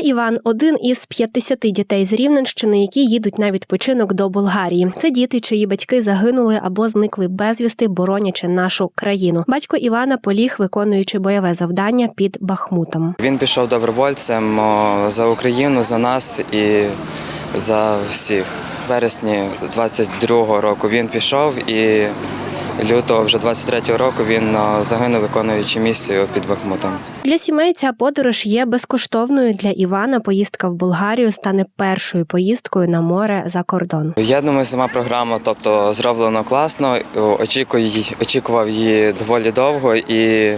Іван один із 50 дітей з Рівненщини, які їдуть на відпочинок до Болгарії. Це діти, чиї батьки загинули або зникли безвісти, боронячи нашу країну. Батько Івана поліг, виконуючи бойове завдання під Бахмутом. Він пішов добровольцем за Україну, за нас і за всіх. Вересні 22-го року він пішов і лютого вже 23-го року він загинув, виконуючи місію під Бахмутом. Для сімей ця подорож є безкоштовною. Для Івана поїздка в Болгарію стане першою поїздкою на море за кордон. Я думаю, сама програма, тобто зроблено класно. Очікую, очікував її доволі довго, і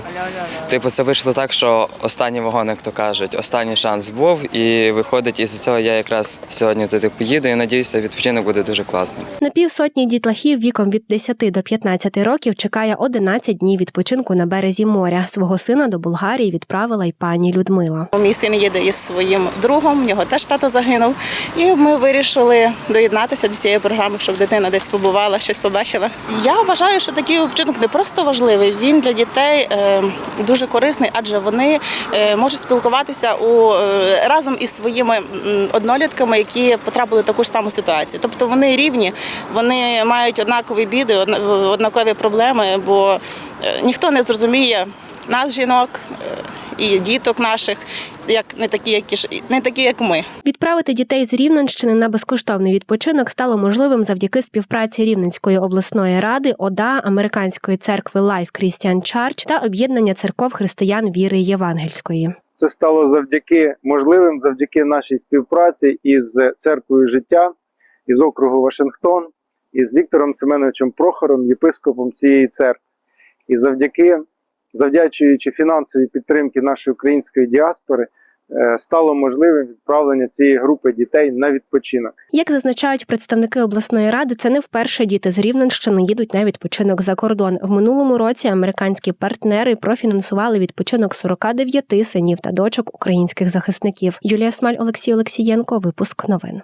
типу це вийшло так, що останній вагон, як то кажуть, останній шанс був. І виходить, із цього я якраз сьогодні туди поїду. І надіюся, відпочинок буде дуже класним. На півсотні дітлахів віком від 10 до 15 років чекає 11 днів відпочинку на березі моря. Свого сина до Болгарії відправила й пані Людмила. Мій син їде із своїм другом, в нього теж тато загинув. І ми вирішили доєднатися до цієї програми, щоб дитина десь побувала, щось побачила. Я вважаю, що такий відпочинок не просто важливий, він для дітей е, дуже корисний, адже вони е, можуть спілкуватися у, е, разом із своїми однолітками, які потрапили в таку ж саму ситуацію. Тобто вони рівні, вони мають однакові біди, одна- однакові проблеми, бо е, ніхто не зрозуміє нас, жінок. е, і діток наших, як не такі, як і ж- не такі, як ми. Відправити дітей з Рівненщини на безкоштовний відпочинок стало можливим завдяки співпраці Рівненської обласної ради, ОДА, Американської церкви Life Christian Church та об'єднання церков християн віри Євангельської. Це стало завдяки можливим завдяки нашій співпраці із церквою життя, із округу Вашингтон, із Віктором Семеновичем Прохором, єпископом цієї церкви. І завдяки, завдячуючи фінансовій підтримки нашої української діаспори, е, стало можливим відправлення цієї групи дітей на відпочинок. Як зазначають представники обласної ради, це не вперше діти з Рівненщини їдуть на відпочинок за кордон. В минулому році американські партнери профінансували відпочинок 49 синів та дочок українських захисників. Юлія Смаль, Олексій Олексієнко. Випуск новин.